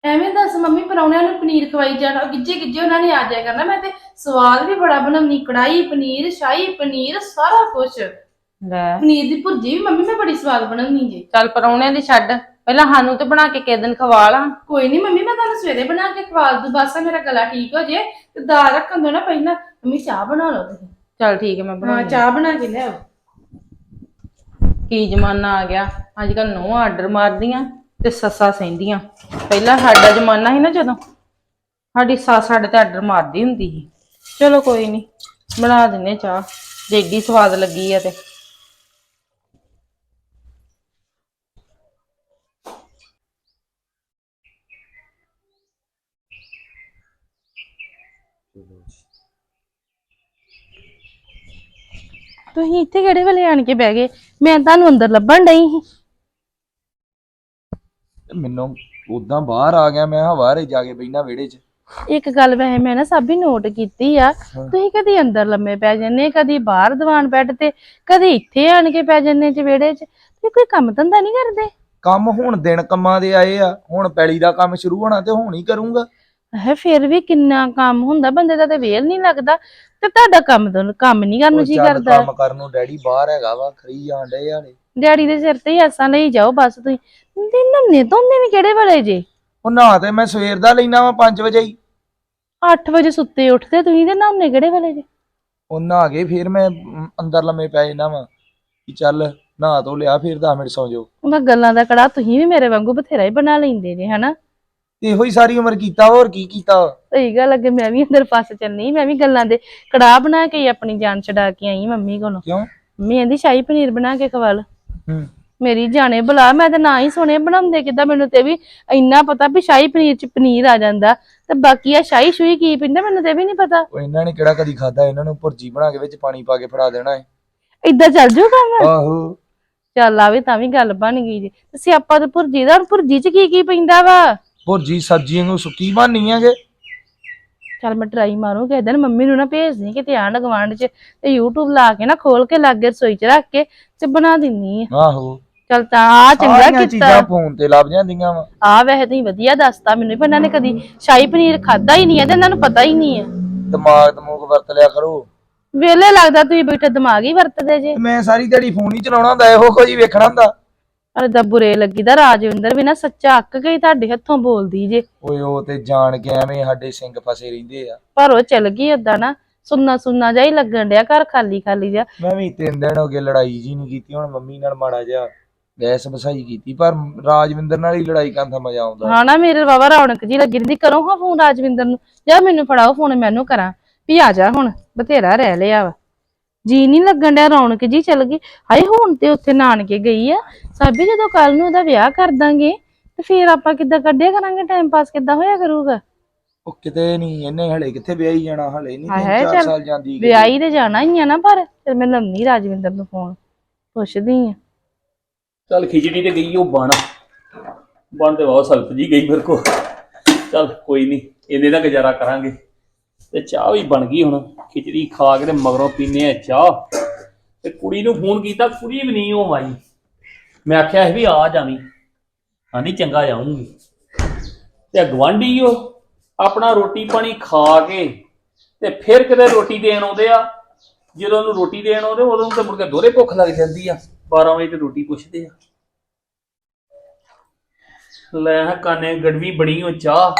ਐਵੇਂ ਦੱਸ ਮੰਮੀ ਪਰੌਣਿਆਂ ਨੂੰ ਪਨੀਰ ਖਵਾਈ ਜਾਣਾ ਗਿੱਜੇ ਗਿੱਜੇ ਉਹਨਾਂ ਨੇ ਆ ਜਾਇਆ ਕਰਨਾ। ਮੈਂ ਤੇ ਸਵਾਦ ਵੀ ਬੜਾ ਬਣਾਉਣੀ ਕੜਾਈ ਪਨੀਰ ਸ਼ਾਹੀ ਪਨੀਰ ਸਾਰਾ ਕੁਝ ਲੈ। ਪਨੀਰ ਦੀ ਭੁਰਜੀ ਵੀ ਮੰਮੀ ਮੈਂ ਬੜੀ ਸਵਾਦ ਬਣਾਉਣੀ ਜੇ। ਚੱਲ ਪਰੌਣਿਆਂ ਦੀ ਛੱਡ ਪਹਿਲਾਂ ਸਾਨੂੰ ਤੇ ਬਣਾ ਕੇ ਕਿਸੇ ਦਿਨ ਖਵਾ ਲਾ। ਕੋਈ ਨਹੀਂ ਮੰਮੀ ਮੈਂ ਤੁਹਾਨੂੰ ਸਵੇਰੇ ਬਣਾ ਕੇ ਖਵਾ ਦੂ ਬਸ ਮੇਰਾ ਗਲਾ ਠੀਕ ਹੋ ਜੇ ਤੇ ਦਾਲ ਰੱਖਣ ਦੋ ਨਾ ਪਹਿਲਾਂ। ਮੰਮੀ ਚਾਹ ਬਣਾ ਲਓ ਤੁਸੀਂ। ਚੱਲ ਠੀਕ ਹੈ ਮੈਂ ਹਾਂ ਬਣਾ ਚਾਹ ਬਣਾ ਕੇ ਲਿਆਓ। ਕੀ ਜ਼ਮਾਨਾ ਆ ਗਿਆ। ਅੱਜ ਕੱਲ ਨੋ ਆਰਡਰ ਮਾਰਦੀਆਂ। ਤੇ ਸੱਸਾਂ ਸਹਿੰਦੀਆਂ। ਪਹਿਲਾਂ ਸਾਡਾ ਜ਼ਮਾਨਾ ਸੀ ਨਾ ਜਦੋਂ, ਸਾਡੀ ਸੱਸ ਸਾਡੇ ਤੇ ਆਰਡਰ ਮਾਰਦੀ ਹੁੰਦੀ ਸੀ। ਚਲੋ ਕੋਈ ਨਹੀਂ ਬਣਾ ਦਿੰਨੇ ਚਾਹ ਜੇ ਏਡੀ ਸਵਾਦ ਲੱਗੀ ਆ ਤੇ। ਤੁਸੀਂ ਇੱਥੇ ਕਿਹੜੇ ਵੇਲੇ ਆਣ ਕੇ ਬਹਿ ਗਏ? ਮੈਂ ਤੁਹਾਨੂੰ ਅੰਦਰ ਲੱਭਣ ਡਈ ਸੀ। ਮੈਨੂੰ ਉਦਾਂ ਬਾਹਰ ਆ ਗਿਆ ਮੈਂ ਹਵਾ ਰੇ ਜਾ ਕੇ ਬੈਠਾ ਵਿਹੜੇ 'ਚ। ਇੱਕ ਗੱਲ ਵੈਸੇ ਮੈਂ ਨਾ ਸਭ ਹੀ ਨੋਟ ਕੀਤੀ ਆ ਤੁਸੀਂ ਕਦੀ ਅੰਦਰ ਲੰਮੇ ਪੈ ਜੰਨੇ ਕਦੀ ਬਾਹਰ ਦੀਵਾਨ ਬੈੱਡ ਤੇ ਕਦੀ ਇੱਥੇ ਆਣ ਕੇ ਪੈ ਜੰਨੇ ਚ ਵਿਹੜੇ 'ਚ ਤੁਸੀਂ ਕੋਈ ਕੰਮ ਧੰਦਾ ਨਹੀਂ ਕਰਦੇ? ਕੰਮ ਹੁਣ ਦਿਨ ਕੰਮਾਂ ਦੇ ਆਏ ਆ ਹੁਣ ਪੈਲੀ ਦਾ ਕੰਮ ਸ਼ੁਰੂ ਹੋਣਾ ਤੇ ਹੁਣ ਹੀ ਕਰੂੰਗਾ। ਹੈ ਫਿਰ ਵੀ ਕਿੰਨਾ ਕੰਮ ਹੁੰਦਾ ਬੰਦੇ ਦਾ ਤੇ ਵੇਲ ਨਹੀਂ ਲੱਗਦਾ ਤੇ ਤੁਹਾਡਾ ਕੰਮ ਤੋਂ ਕੰਮ ਨਹੀਂ ਕਰਨ ਨੂੰ ਉਹ ਜੀ ਚੱਲ ਕਰਦਾ। ਕੰਮ ਕਰਨ ਨੂੰ ਡੈਡੀ ਬਾਹਰ ਹੈਗਾ ਵਾ ਖਰੀ ਜਾਣ ਡੇ ਹਾਲੇ। ਡੈਡੀ ਦੇ ਸਿਰ ਤੇ ਹੀ ਆਸਾਂ ਲਈ ਜਾਓ ਬਸ ਤੁਸੀਂ। ਤੇ ਨੰਨੇ ਧੋਂਦੇ ਵੀ ਕਿਹੜੇ ਵੇਲੇ ਜੇ? ਉਹ ਨਹਾ ਤੇ ਮੈਂ ਸਵੇਰ ਦਾ ਲੈਣਾ ਵਾ 5 ਵਜੇ ਹੀ। 8 ਵਜੇ ਸੁੱਤੇ ਉੱਠਦੇ ਤੁਸੀਂ ਤੇ ਨਹਾਉਂਦੇ ਕਿਹੜੇ ਵੇਲੇ ਜੇ? ਉਹ ਨਹਾ ਕੇ ਫਿਰ ਮੈਂ ਅਮ, ਅੰਦਰ ਲੰਮੇ ਪੈ ਜਾਣਾ ਵਾ ਕਿ ਚੱਲ ਨਹਾ ਧੋ ਲਿਆ ਫਿਰ 10 ਮਿੰਟ ਸੌਂ ਜਾਓ। ਉਹਨਾਂ ਗੱਲਾਂ ਦਾ ਕੜਾ ਤੁਸੀਂ ਵੀ ਮੇਰੇ ਵਾਂਗੂ ਬਥੇਰਾ ਹੀ ਬਣਾ ਲੈਂਦੇ ਜੇ ਹਨਾ? ਤੇ ਇਹੋ ਹੀ ਸਾਰੀ ਉਮਰ ਕੀਤਾ ਹੋਰ ਕੀ ਕੀਤਾ? ਸਹੀ ਗੱਲ ਅੱਗੇ ਮੈਂ ਵੀ ਅੰਦਰ ਫਸ ਚੱਲਣੀ ਮੈਂ ਵੀ ਗੱਲਾਂ ਦੇ ਕੜਾਹ ਬਣਾ ਕੇ ਹੀ ਆਪਣੀ ਜਾਨ ਛਡਾ ਕੇ ਆਈ ਮੰਮੀ ਕੋਲੋਂ। ਕਿਉਂ? ਮੰਮੀ ਕਹਿੰਦੀ ਸ਼ਾਹੀ ਪਨੀਰ ਬਣਾ ਕੇ ਖਵਾ ਲ। ਹੂੰ ਮੇਰੀ ਜਾਣੇ ਬੁਲਾ ਮੈਂ ਤਾਂ ਨਾ ਹੀ ਸੁਣੇ ਬਣਾਉਂਦੇ ਕਿੱਦਾਂ ਮੈਨੂੰ ਤੇ ਵੀ ਇੰਨਾ ਪਤਾ ਵੀ ਸ਼ਾਹੀ ਪਨੀਰ ਚ ਪਨੀਰ ਆ ਜਾਂਦਾ ਤੇ ਬਾਕੀ ਆ ਸ਼ਾਹੀ ਸ਼ੂਈ ਕੀ ਪਿੰਦਾ ਮੈਨੂੰ ਤੇ ਵੀ ਨਹੀਂ ਪਤਾ। ਉਹ ਇਹਨਾਂ ਨੇ ਕਿਹੜਾ ਕਦੀ ਖਾਦਾ ਇਹਨਾਂ ਨੂੰ ਭੁਰਜੀ ਬਣਾ ਕੇ ਵਿੱਚ ਪਾਣੀ ਪਾ ਕੇ ਫੜਾ ਦੇਣਾ ਹੈ ਏਦਾਂ ਚੱਲ ਜੂਗਾ ਮੈਂ ਆਹੋ। ਚੱਲ ਆਵੇ ਤਾਂ ਵੀ ਗੱਲ ਬਣ ਗਈ ਜੀ। ਤੇ ਸਿਆਪਾ ਤੇ ਭੁਰਜੀ ਦਾ ਹੁਣ ਭੁਰਜੀ ਚ ਕੀ ਕੀ ਪੈਂਦਾ ਵਾ? ਭੁਰਜੀ ਸਬਜ਼ੀ ਨੂੰ ਸੁੱਕੀ ਬਣਨੀ ਹੈਗੇ। ਚੱਲ ਮੈਂ ਟਰਾਈ ਮਾਰੂ ਕਿਸੇ ਦਿਨ ਮੰਮੀ ਨੂੰ ਨਾ ਭੇਜ ਦੇ ਕਿਤੇ ਆਂਢ ਗੁਆਂਢ ਚ ਤੇ YouTube ਲਾ ਕੇ ਨਾ ਖੋਲ ਕੇ ਲਾਗੇ ਰਸੋਈ ਚ ਰੱਖ ਕੇ ਤੇ ਬਣਾ ਦਿੰਨੀ ਆ ਆਹੋ। ਚੱਲ ਤਾਂ ਆ ਚੰਗਾ ਸਾਰੀਆਂ ਕੀਤਾ। ਚੀਜ਼ਾਂ ਫੋਨ ਤੇ ਲੱਭ ਜਾਂਦੀਆਂ ਵਾ। ਆ ਵੈਸੇ ਤੁਸੀਂ ਵਧੀਆ ਦੱਸਤਾ ਮੈਨੂੰ ਵੀ ਇਹਨਾਂ ਨੇ ਕਦੀ ਸ਼ਾਹੀ ਪਨੀਰ ਖਾਦਾ ਹੀ ਨਹੀਂ ਹੈ ਤੇ ਇਹਨਾਂ ਨੂੰ ਪਤਾ ਹੀ ਨਹੀਂ ਹੈ। ਦਿਮਾਗ ਦਮੂਗ ਵਰਤ ਲਿਆ ਕਰੋ। ਵੇਲੇ ਲੱਗਦਾ ਤੁਸੀਂ ਬੈਠੇ ਦਿਮਾਗ ਹੀ ਵਰਤਦੇ ਜੇ। ਤੇ ਮੈਂ ਸਾਰੀ ਦਿਹਾੜੀ ਫੋਨ ਹੀ ਚਲਾਉਣਾ ਹੁੰਦਾ ਇਹੋ ਕੁਝ ਵੇਖਣਾ ਹੁੰਦਾ। ਅਰੇ ਦਾ ਬੁਰੇ ਲੱਗੀਦਾ ਰਾਜਵਿੰਦਰ ਵੀ ਨਾ ਸੱਚਾ ਅੱਕ ਗਈ ਤੁਹਾਡੇ ਹੱਥੋਂ ਬੋਲਦੀ ਜੇ। ਓਏ ਉਹ ਤੇ ਜਾਣ ਕੇ ਐਵੇਂ ਸਾਡੇ ਸਿੰਘ ਫਸੇ ਰਹਿੰਦੇ ਆ। ਪਰ ਉਹ ਚਲ ਗਈ ਓਦਾਂ ਨਾ ਸੁੰਨਾ ਸੁੰਨਾ ਜਿਹਾ ਹੀ ਲੱਗਣ ਡਿਆ ਘਰ ਖਾਲੀ ਖਾਲੀ ਜਿਹਾ। ਮੈਂ ਵੀ ਤਿੰਨ ਦਿਨ ਹੋ ਗਏ ਲੜਾਈ ਜੀ ਨਹੀਂ ਕੀਤੀ ਹੁਣ ਮੰਮੀ ਨਾਲ ਮਾੜਾ ਜਿਹਾ ਬਹਿਸ ਬਸਾਈ ਕੀਤੀ ਪਰ ਰਾਜਵਿੰਦਰ ਨਾਲ ਹੀ ਲੜਾਈ ਕਰਨ ਦਾ ਮਜ਼ਾ ਆਉਂਦਾ। ਹਾਂ ਨਾ ਮੇਰੇ ਵਾਵਾ ਰੌਣਕ ਜੀ ਲੱਗੀ ਰਹਿੰਦੀ ਕਰੋ ਹਾਂ ਫੋਨ ਰਾਜਵਿੰਦਰ ਨੂੰ? ਜਾਂ ਮੈਨੂੰ ਫੜਾਓ ਫੋਨ ਮੈਨੂੰ ਕਰਾਂ। ਵੀ ਆ ਜਾ ਹੁਣ ਬਥੇਰਾ ਰਹਿ ਲਿਆ ਵਾ। ਜੀ ਨਹੀਂ ਲੱਗਣ ਡਿਆ ਰੌਣਕ ਜੀ ਚਲ ਗਈ। ਹਾਏ ਹੁਣ ਤੇ ਉੱਥੇ ਨਾਨਕੇ ਗਈ ਆ। ਸਾਬੀ ਜਦੋਂ ਕੱਲ ਨੂੰ ਉਹਦਾ ਵਿਆਹ ਕਰ ਦਾਂਗੇ ਤੇ ਫੇਰ ਆਪਾਂ ਕਿੱਦਾਂ ਕੱਢਿਆ ਕਰਾਂਗੇ? ਟਾਈਮ ਪਾਸ ਕਿੱਦਾਂ ਹੋਇਆ ਕਰੂਗਾ? ਉਹ ਕਿਤੇ ਨਹੀਂ ਇਹਨੇ ਹਲੇ ਕਿੱਥੇ ਵਿਆਹੀ ਜਾਣਾ? ਹਲੇ ਨਹੀਂ ਚਾਰ ਚੱਲ ਸਾਲ ਜਾਂਦੀ ਕਿਤੇ। ਵਿਆਹੀ ਤੇ ਜਾਣਾ ਹੀ ਆ ਨਾ ਪਰ ਫਿਰ ਮੈਂ ਲੰਮੀ ਰਾਜਵਿੰਦਰ ਨੂੰ ਫੋਨ ਪੁੱਛਦੀ ਆ। ਚੱਲ ਖਿਚੜੀ ਤੇ ਗਈ ਉਹ ਬਣ। ਬਣ ਤੇ ਬਹੁਤ ਸਖਤ ਜੀ ਗਈ ਮੇਰੇ ਕੋ ਚੱਲ ਕੋਈ ਨਹੀਂ ਇਹਦੇ ਦਾ ਗੁਜ਼ਾਰਾ ਕਰਾਂਗੇ। ਤੇ ਚਾਹ ਵੀ ਬਣ ਗਈ ਹੁਣ। ਖਿਚੜੀ ਖਾ ਕੇ ਤੇ ਮਗਰੋਂ ਪੀਨੇ ਆ ਚਾਹ। ਤੇ ਕੁੜੀ ਨੂੰ ਫੋਨ ਕੀਤਾ ਕੁੜੀ ਵੀ ਨਹੀਂ ਉਹ ਆਈ। ਮੈਂ ਆਖਿਆ ਸੀ ਵੀ ਆ ਜਾਵੀਂ। ਆਂਦੀ ਚੰਗਾ ਜਾਊਂਗੀ ਤੇ ਗਵਾਂਢੀ ਉਹ ਆਪਣਾ ਰੋਟੀ ਪਾਣੀ ਖਾ ਕੇ ਤੇ ਫਿਰ ਕਿਤੇ ਰੋਟੀ ਦੇਣ ਆਉਂਦੇ ਆ। ਜਦੋਂ ਉਹਨੂੰ ਰੋਟੀ ਦੇਣ ਆਉਂਦੇ, ਉਦੋਂ ਤੇ ਮੁੜ ਕੇ ਦੋਹਰੇ ਭੁੱਖ ਲੱਗ ਜਾਂਦੀ ਆ। 12 ਵਜੇ ਤੇ ਰੋਟੀ ਪੁੱਛਦੇ ਆ। ਲੈ ਕਾਨੇ ਗੜਵੀ ਬਣੀ ਉਹ ਚਾਹ।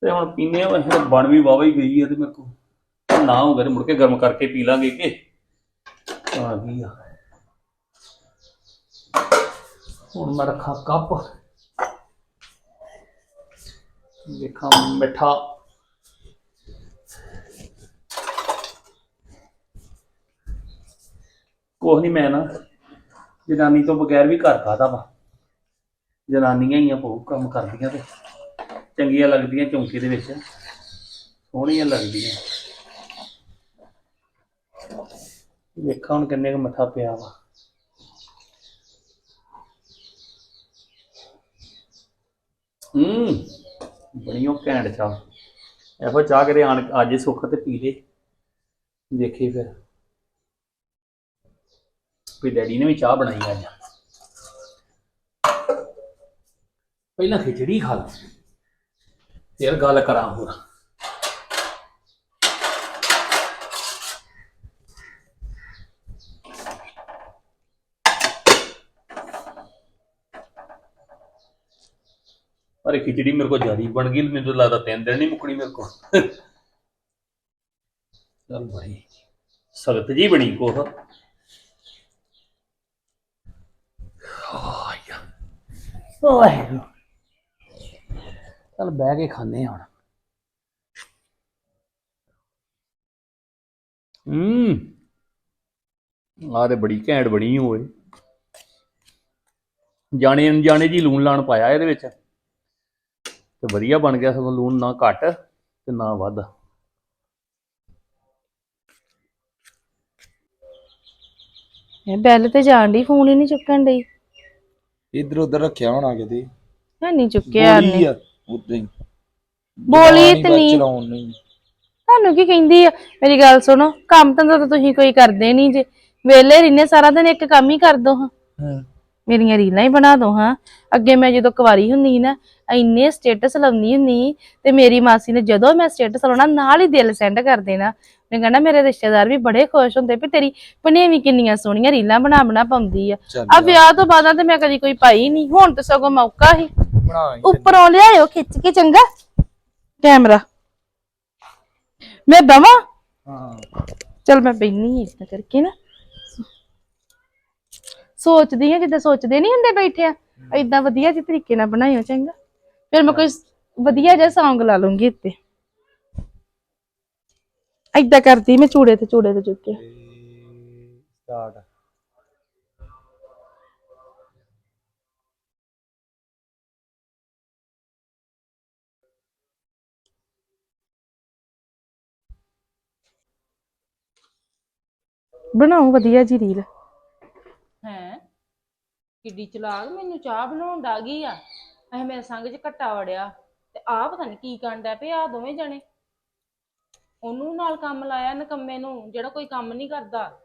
ਤੇ ਹੁਣ ਪੀਨੇ ਉਹ ਇਹ ਬਣ ਵੀ ਵਾਵਾ ਹੀ ਗਈ ਆ ਤੇ ਮੇਰੇ ਕੋ ਨਾ ਹੋਗਾ ਤੇ ਮੁੜ ਕੇ ਗਰਮ ਕਰਕੇ ਪੀ ਲਾਂਗੇ ਕਿ। ਆ ਗਈ ਆ। ਹੁਣ ਮੈਂ ਰੱਖਾਂ ਕੱਪ। ਦੇਖਾਂ ਮਿੱਠਾ। ਕੁਛ ਨਹੀਂ ਮੈਂ ਨਾ ਜਨਾਨੀ ਤੋਂ ਬਗੈਰ ਵੀ ਘਰ ਕਾਦਾ ਵਾ। ਜਨਾਨੀਆਂ ਹੀ ਆ ਬਹੁਤ ਕੰਮ ਕਰਦੀਆਂ ਤੇ। ਚੰਗੀਆਂ ਲੱਗਦੀਆਂ ਚੌਂਕੀ ਦੇ ਵਿੱਚ। ਸੋਹਣੀਆਂ ਲੱਗਦੀਆਂ। ਵੇਖਾਂ ਹੁਣ ਕਿੰਨੇ ਕੁ ਮੱਠਾ ਪਿਆ ਵਾ। ਹੂੰ, ਬੜੀਓ ਘੈਂਟ ਚਾਹ। ਇਹੋ ਚਾਹ ਕਰੇ ਆਣ ਅੱਜ ਹੀ ਸੁੱਖ ਤੇ ਪੀ ਲੇ। ਦੇਖੀ ਫਿਰ। ਵੀ ਡੈਡੀ ਨੇ ਵੀ ਚਾਹ ਬਣਾਈ ਅੱਜ। ਪਹਿਲਾਂ ਖਿਚੜੀ ਖਾ ਲਾ। ਫਿਰ ਗੱਲ ਕਰਾਂ ਹੋਰ। ਅਰੇ ਖਿਚੜੀ ਮੇਰੇ ਕੋਲ ਜ਼ਿਆਦੀ ਬਣ ਗਈ ਮੈਨੂੰ ਤਾਂ ਲੱਗਦਾ ਤਿੰਨ ਦਿਨ ਨਹੀਂ ਮੁੱਕਣੀ ਮੇਰੇ ਕੋਲ। ਚੱਲ ਭਾਈ ਸਖਤ ਜੀ ਬਣੀ ਕੋਹ। ਆਇਆ ਵਾਹਿਗੁਰੂ। ਚੱਲ ਬਹਿ ਕੇ ਖਾਣੇ ਹੁਣ। ਹੂੰ। ਤੇ ਬੜੀ ਘੈਂਟ ਬਣੀ ਹੋਏ ਜਾਣੇ ਅਣਜਾਣੇ ਜੀ ਲੂਣ ਲਾਣ ਪਾਇਆ ਇਹਦੇ ਵਿੱਚ। ਤੇ ਵਧੀਆ ਬਣ ਗਿਆ ਸਗੋਂ ਲੂਣ ਨਾ ਘੱਟ ਤੇ ਨਾ ਵੱਧ। ਇਹ ਬੈਲ ਤੇ ਜਾਣ ਦੀ ਫੋਨ ਹੀ ਨਹੀਂ ਚੁੱਕਣ ਡਈ। ਇੱਧਰ ਉੱਧਰ ਰੱਖਿਆ ਹੋਣਾ ਕਿਤੇ। ਹੈ ਨਹੀਂ ਚੁੱਕਿਆ ਬੋਲੀ ਆ ਉਦਾਂ ਹੀ ਬੋਲੀ ਤੇ ਨਹੀਂ। ਚਲਾਉਣ ਨੂੰ। ਹੀ। ਤੁਹਾਨੂੰ ਕੀ ਕਹਿੰਦੀ ਆ? ਮੇਰੀ ਗੱਲ ਸੁਣੋ ਕੰਮ ਤਾਂ ਤਾਂ ਤੁਸੀਂ ਕੋਈ ਕਰਦੇ ਨਹੀਂ ਜੇ। ਵੇਲੇ ਰਹਿੰਦੇ ਸਾਰਾ ਦਿਨ ਇੱਕ ਕੰਮ ਹੀ ਕਰ ਦੋ ਹਾਂ। ਹਾਂ। ਮੇਰੀਆਂ ਰੀਲਾਂ ਹੀ ਬਣਾ ਦੋ ਹਾਂ। ਅੱਗੇ ਮੈਂ ਜਦੋਂ ਕੁਵਾਰੀ ਹੁੰਦੀ ਸੀ ਨਾ ਇੰਨੇ ਸਟੇਟਸ ਲਾਉਂਦੀ ਹੁੰਦੀ ਸੀ ਤੇ ਮੇਰੀ ਮਾਸੀ ਨੇ ਜਦੋਂ ਮੈਂ ਸਟੇਟਸ ਲਾਉਣਾ ਨਾਲ ਹੀ ਦਿਲ ਸੈਂਡ ਕਰ ਦੇਣਾ। ਮੈਂ ਕਹਿੰਦਾ ਮੇਰੇ ਰਿਸ਼ਤੇਦਾਰ ਵੀ ਬੜੇ ਖੁਸ਼ ਹੁੰਦੇ ਵੀ ਤੇਰੀ ਭਣੇਵੀਂ ਕਿੰਨੀਆਂ ਸੋਹਣੀਆਂ ਰੀਲਾਂ ਬਣਾ ਬਣਾ ਪਾਉਂਦੀ ਆ। ਆ ਵਿਆਹ ਤੋਂ ਬਾਅਦ ਤੇ ਮੈਂ ਕਦੀ ਕੋਈ ਪਾਈ ਨਹੀਂ ਹੁਣ ਤੇ ਸਗੋਂ ਮੌਕਾ ਹੀ। ਉੱਪਰੋਂ ਲਿਆਇਓ ਖਿੱਚ ਕੇ ਚੰਗਾ। ਕੈਮਰਾ। ਮੈਂ ਦਵਾਂ? ਹਾਂ। ਚਲ ਮੈਂ ਬੈਣੀ ਇਦਾਂ ਕਰਕੇ ਨਾ। ਸੋਚਦੀ ਆ ਜਿੱਦਾਂ ਸੋਚਦੇ ਨਹੀਂ ਹੁੰਦੇ ਬੈਠੇ ਆ। ਏਦਾਂ ਵਧੀਆ ਜਿਹੇ ਤਰੀਕੇ ਨਾਲ ਬਣਾਇਓ ਚੰਗਾ। ਫਿਰ ਮੈਂ ਕੋਈ ਵਧੀਆ ਜਿਹਾ Song ਲਾ ਲੂੰਗੀ ਇੱਥੇ। ਏਦਾਂ ਕਰਦੀ ਮੈਂ ਚੂੜੇ ਤੇ ਚੂੜੇ ਤੇ ਚੁੱਕ ਕੇ। ਸਟਾਰਟ ਵਧੀਆ ਜੀ ਰੀਲ ਹੈ? ਕਿੱਡੀ ਚਲਾਕ ਮੈਨੂੰ ਚਾਹ ਬਣਾਉਣ ਦਾ ਗਈ ਆ। ਐ ਮੇਰੇ ਸੰਗ 'ਚ ਘੱਟਾ ਵੜਿਆ। ਤੇ ਆ ਪਤਾ ਨਹੀਂ ਕੀ ਕਰਨ ਡੈ ਪਏ ਆ ਦੋਵੇਂ ਜਣੇ। ਉਹਨੂੰ ਨਾਲ ਕੰਮ ਲਾਇਆ ਨਕੰਮੇ ਨੂੰ ਜਿਹੜਾ ਕੋਈ ਕੰਮ ਨਹੀਂ ਕਰਦਾ।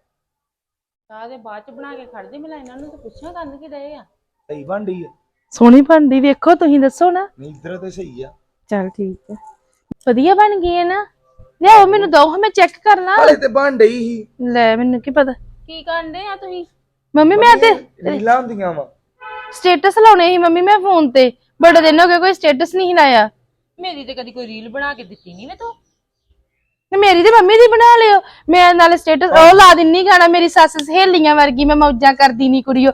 ਚਾਹ ਦੇ ਬਾਅਦ ਚ ਬਣਾ ਕੇ ਖੜਦੇ ਮੈਂ ਇਹਨਾਂ ਨੂੰ ਤਾਂ ਪੁੱਛਾਂ ਕਰਨ ਕੀ ਡਏ ਆ। ਸਹੀ ਬਣਦੀ ਆ। ਸੋਹਣੀ ਬਣਦੀ ਵੇਖੋ ਤੁਸੀਂ ਦੱਸੋ ਨਾ। ਨਹੀਂ ਇੱਧਰ ਤੇ ਸਹੀ ਆ। ਚਲ ਠੀਕ ਹੈ ਵਧੀਆ ਬਣ ਗਈ ਹੈ ਨਾ। ਲਿਆਓ ਮੈਨੂੰ ਦੋ ਮੈਂ ਚੈੱਕ ਕਰਨਾ ਹਲੇ ਤੇ ਬਣ ਡਈ ਸੀ। ਲੈ ਮੈਨੂੰ ਕੀ ਪਤਾ। ਕੀ ਕਰਨ ਡਏ ਆ ਤੁਸੀਂ? ਮੰਮੀ ਮੈਂ ਤੇ ਰੀਲਾਂ ਹੁੰਦੀਆਂ ਵਾ। ਸਟੇਟਸ ਲਾਉਣੇ ਸੀ ਮੰਮੀ ਮੈਂ ਫੋਨ ਤੇ। ਬੜੇ ਦਿਨ ਹੋ ਗਏ ਕੋਈ ਸਟੇਟਸ ਨਹੀਂ ਲਾਇਆ। ਮੇਰੀ ਤੇ ਕਦੀ ਕੋਈ ਰੀਲ ਬਣਾ ਕੇ ਦਿੱਤੀ ਨਹੀਂ ਵੇ ਤੂੰ ਤੇ ਮੇਰੀ ਤੇ ਮੰਮੀ ਦੀ ਬਣਾ ਲਿਓ। ਮੈਂ ਨਾਲੇ ਸਟੇਟਸ ਉਹ ਲਾ ਦਿੰਨੀ ਗਾਣਾ ਮੇਰੀ ਸੱਸ ਸਹੇਲੀਆਂ ਵਰਗੀ ਮੈਂ ਮੌਜਾਂ ਕਰਦੀ ਨਹੀਂ ਕੁੜੀਓ।